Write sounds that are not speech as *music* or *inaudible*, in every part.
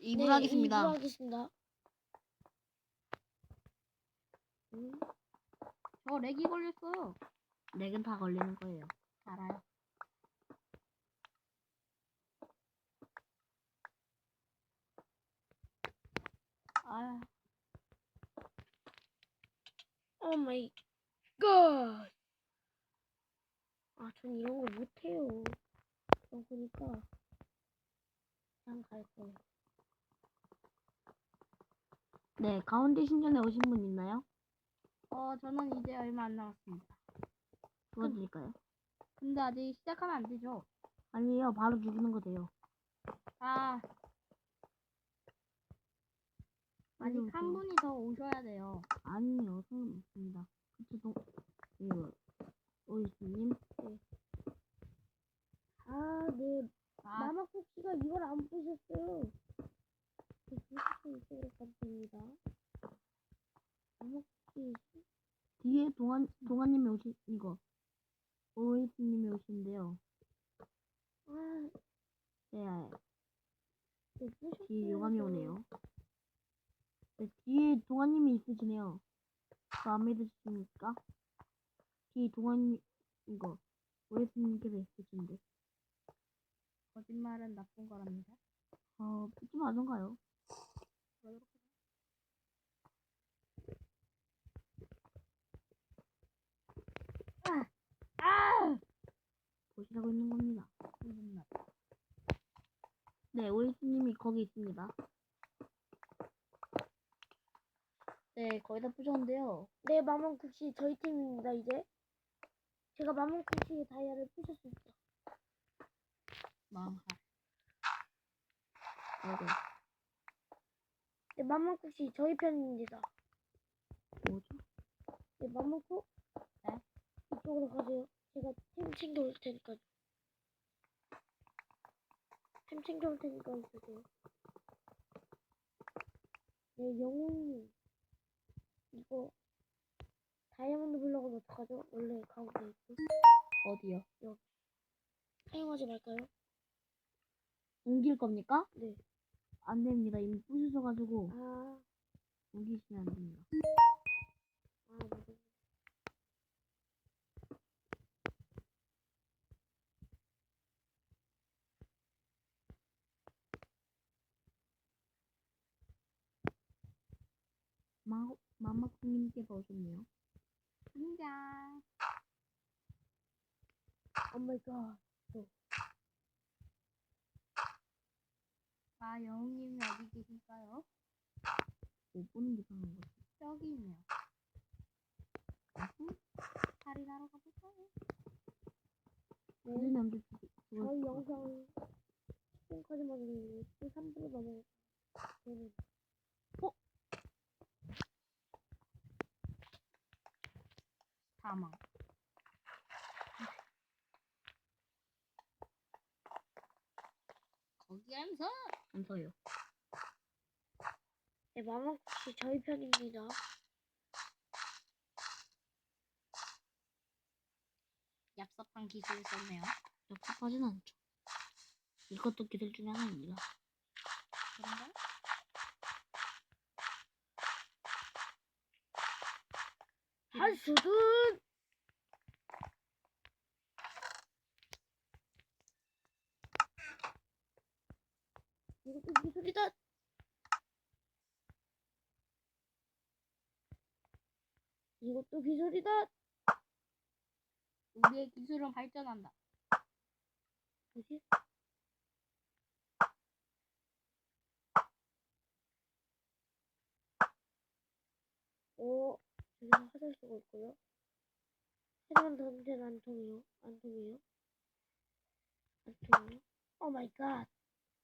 입으로 네, 하겠습니다. 입으로 하겠습니다. 음, 저 렉이 걸렸어요. 렉은 다 걸리는 거예요. 알아요. 아, 오 마이 갓. 아, 전 이런 걸 못해요. 그러고 보니까 그냥 갈 거예요. 네, 가운데 신전에 오신 분 있나요? 어, 저는 이제 얼마 안 남았습니다. 도와드릴까요? 근데 아직 시작하면 안 되죠. 아니에요, 바로 죽이는 거 돼요. 아, 아직 한 저- 분이 더 오셔야 돼요. 아니요, 상관없습니다. 그쵸, 동, 이거, 오이스님, 아, 네. 아, 마마쿠키가 이걸 안 부셨어요. 네, 부수고 이쪽으로 가면 됩니다. 마마쿠키, 뒤에 동안, 동안님이 오신, 이거, 오이스님이 오시는데요. 아, 네, 네, 부셨어요. 뒤에 용암이 오네요. 네, 뒤에 동안님이 있으시네요. 저안 믿으십니까? 뒤에 동안님, 이거, 오이스님께서 있으신데. 거짓말은 나쁜 거랍니다. 어, 믿지 마던가요? 아! 보시라고 있는 겁니다. 네, 오이스님이 거기 있습니다. 네, 거의 다 부셨는데요. 네, 마마쿠키 저희 팀입니다, 이제. 제가 마마쿠키의 다이아를 부셨습니다. 망할. 아이고, 네, 마마쿠키 저희 편입니다. 뭐죠? 네, 마마쿠? 네? 이쪽으로 가세요. 제가 템 챙겨올 테니까요. 템 챙겨올 테니까 있으세요. 네, 영웅님. 이거 다이아몬드 블럭은 어떡하죠? 원래 가운데 있고. 어디요? 사용하지 말까요? 옮길 겁니까? 네. 안 됩니다. 이미 부셔져가지고 아, 옮기시면 안 됩니다. 아, 맞아. 마, 마마쿠님께서 오셨네요. 등장. 오 마이 갓. 아, 영웅님이 어디 계실까요? 못 보는 게 이상한 거지. 저기 있네요. 살인하러 가볼까요? 네. 그전에 언제 죽, 죽었어? 저희 영상 10분까지만 올리고 또 3분을 넘어 되는 사망. 거기 앉아. 안 서요. 네, 마마쿠시 저희 편입니다. 얍삽한 기술을 썼네요. 역습하진 않죠. 이것도 기술 중에 하나입니다. 그런가? 한수든 이것도 기술이다. 이것도 기술이다. 우리의 기술은 발전한다. 뭐지? 어, 여기 서 화살 쓰고 있고요. 새로운 던전 안 통해요. 안 통해요. 안 통해요. 오 마이 갓.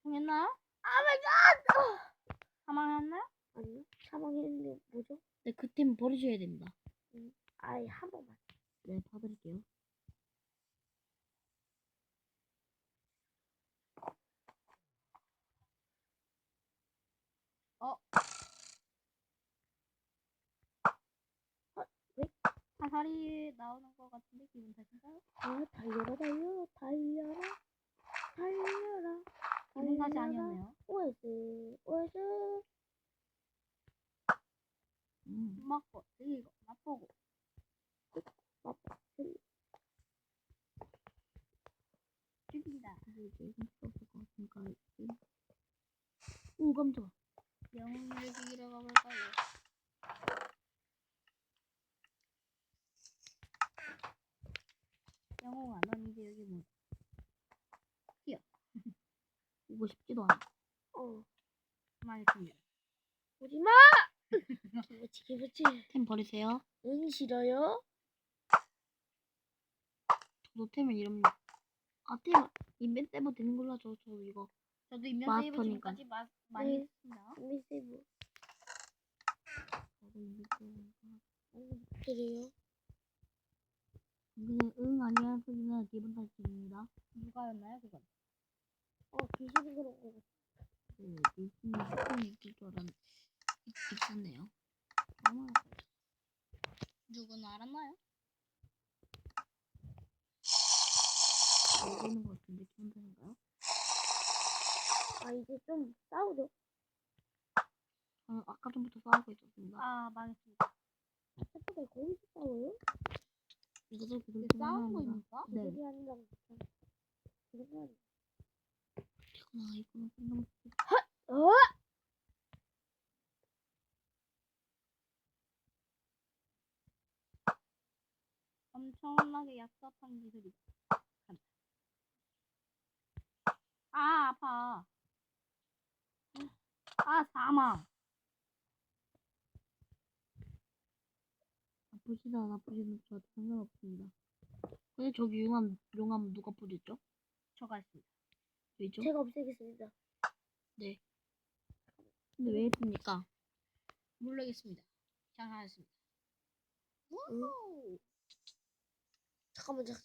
통했나요? 오 마이 갓! 사망했나요? 아니요. 사망했는데 뭐죠? 네, 그팀 버리셔야 됩니다. 아이, 한 번만. 네, 봐드릴게요. 다리에 나오는 것 같은데 기분 탓인가요? 아 달려라 달려 달려라 달려라 기분 탓이 아니었네요. 오에스, 오에스. 음. 맛고, 들리고, 맛보고. 맛보, 들리고. 죽인다. 이게 힘이 없을 것 같으니까. 오, 깜짝아. 영웅을 죽이 기부치, 기부치. 템 버리세요 응, 싫어요? 저도 템을 이러면 아템 인벤 때면 되는 걸로 하죠 저 이거 저도 인면 세이브 마스터니까. 지금까지 마, 많이 네. 했습니다. 응, 세이브. 저도 인벤 응, 그래요? 근데 응 아니야 소리는 기분 탓입니다 누가였나요, 그건? 어, 귀신이 그런 거 같아. 그 일품이 조금 있을 줄 알았는데 있- 있었네요 얼마나 누구는 알았나요? 모르는 것 같은데 기분 탓인가요? 아, 이제 좀 싸우죠? 저는 아까 전부터 싸우고 있었습니다 아, 망했습니다. 어떻게 거기서 싸워요? 중 싸운 하나입니다. 거입니까? 네 그게 아니라 그냥? 이거나 이거나 끝나면 어? 엄청나게 얍삽한 기술이다. 간다. 아, 아파. 아, 사망. 나쁘시다 나쁘시다 저한테 상관없습니다 근데 저기 용암 용암 누가 뿌렸죠? 저가 했습니다. 왜죠? 제가 없애겠습니다. 근데 왜 했습니까? 모르겠습니다. 장하였습니다. 우! 잠깐만, 잠깐.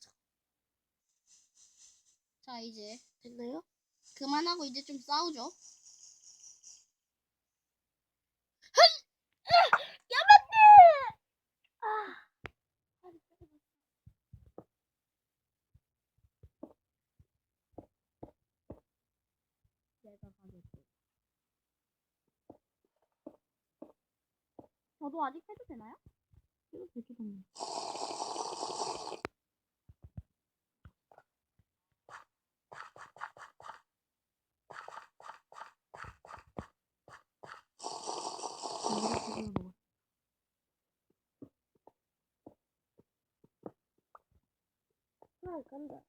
자, 이제 됐나요? 그만하고 이제 좀 싸우죠. 저도 아직 해도 되나요? 좋네 이거 되게 먹었어 아, 간다.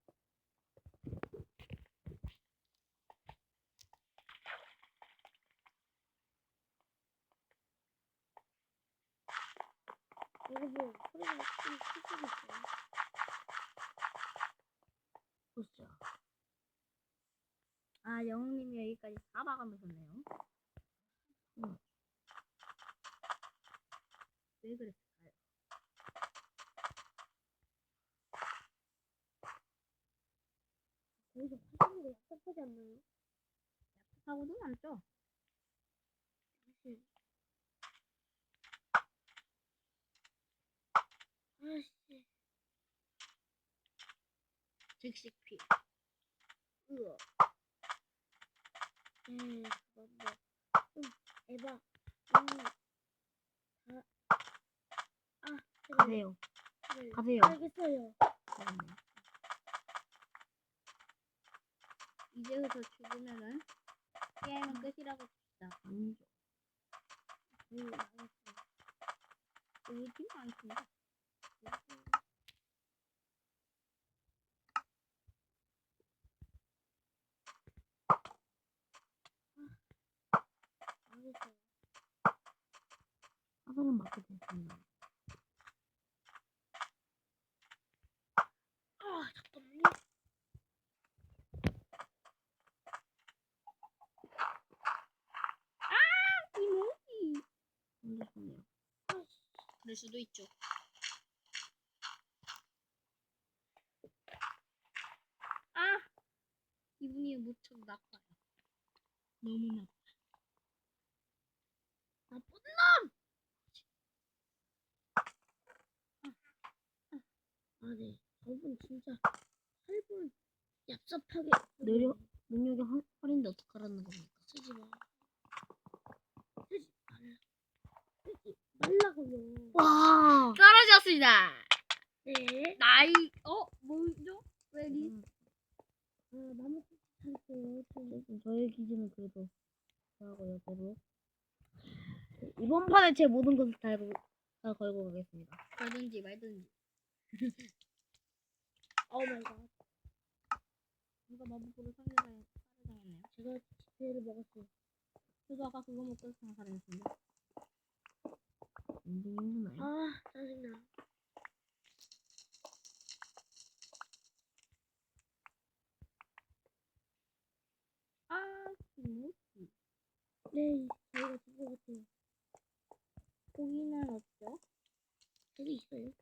여러분, 소리가 좀 크시겠어요? 보시죠 아, 영웅님이 여기까지 다 박아놓으셨네요. 응. 왜 그랬을까요? 거기서 파는 거 약속하지 않나요? 사실. 아씨. 즉시 피. 으어. 에, 그거 뭐, 좀, 에바, 음, 다, 아, 그래, 가세요 그래. 가세요 알겠어요. 그러네. 이제부터 죽으면은 게임은 끝이라고 칩시다. 아니죠 음, 많습니다. 알겠어요. 사선은 맞게 됐습니다 아, 잠깐만요. 이모지. 혼자 좋네요 아씨, 그럴 수도 있죠. 아! 기분이 무척 나빠요. 너무 나빠. 나쁜 아, 네. 저분 진짜 8분 얍삽하게 느려- 능력이 훨- 훨인데 어떡하라는 겁니까 쓰지 마. 쓰지 말라. 쓰지 말라고 못하고요. 와. 떨어졌습니다. 네. 나이 어 뭐죠? 왜 리? 음, 아, 나무. 어쨌든 저의 기준은 그래도 저하고요, 대로. 이번 판에 제 모든 것을 다, 걸- 다 걸고 가겠습니다. 걸든지 말든지. *laughs* 오 마이 갓. 누가 마법으로 상대를 살해당했네요. 제가 지폐를 먹었어요. 저도 아까 그거 먹고 살해했는데. 인생이 힘드나요? 아, 짜증나. 아 스무스. 네, 저희가 진것 같아요. 고기는 없죠? 저기 있어요.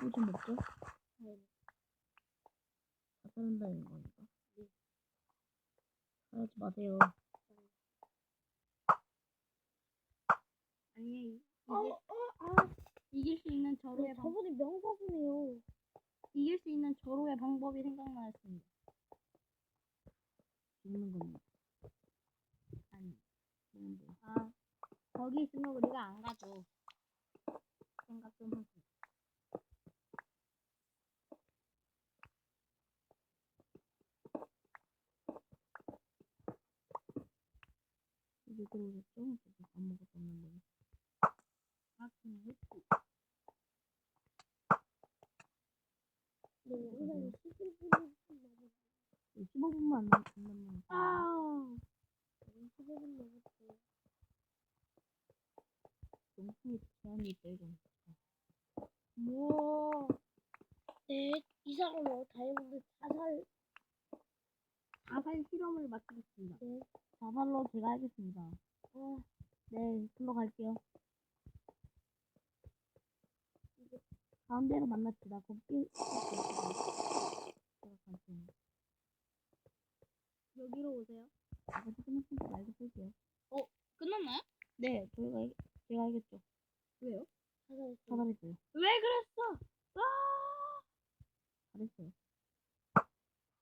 부심 먹죠? 아이고. 다 따른다는 거니까. 하지 마세요. 아니 이길, 어, 어, 아, 이길 수 있는 방 저분이 명사수네요. 이길 수 있는 저로의 방법이 생각나였습니다. 죽는 겁니다. 아니 뭔데? 아 거기 있으면 우리가 안 가죠. 생각 좀 하세요. 이제 들어오셨죠? 저도 아무것도 없는데. 아 스무스. 네, 영상이 11분이 남았어요. 15분만 안 남- 안 남았는데. 아 15분 남았어요. 용품이 제한이 있다, 이건. 뭐 네, 이상으로 다이아몬드 자살, 자살 실험을 마치겠습니다. 네, 자살로 제가 하겠습니다. 아, 네, 글로 갈게요. 가운데로 만납시다. 곱게. 제가 갈게요. 여기로 오세요. 아버지 끝났으니까 말고 쓸게요. 끝났나요? 네, 저희가, 알- 제가 알겠죠. 왜요? 자살했어요. 자살했어요. 왜 그랬어? 아! 잘했어요.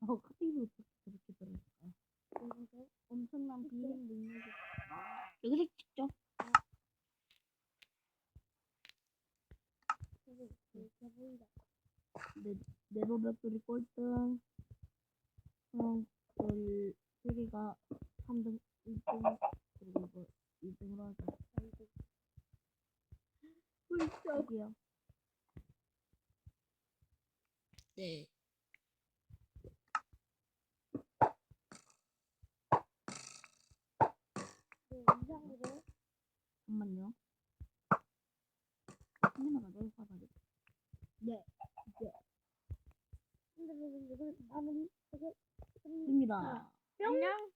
어, 저렇게 들어있을까요? 여기서 엄청난 비행 능력이 여기서 찍죠. 보인다. 네, 네로백돌이 꼴등. 형, 저희 세 개가 3등, 1등, 그리고 이거 2등으로 하자. 여기요. 네. 이상으로 잠깐만요. 카메라가 너무 화나네. 근데 근데 근데 마무리 되게 입니다. 뿅. 안녕.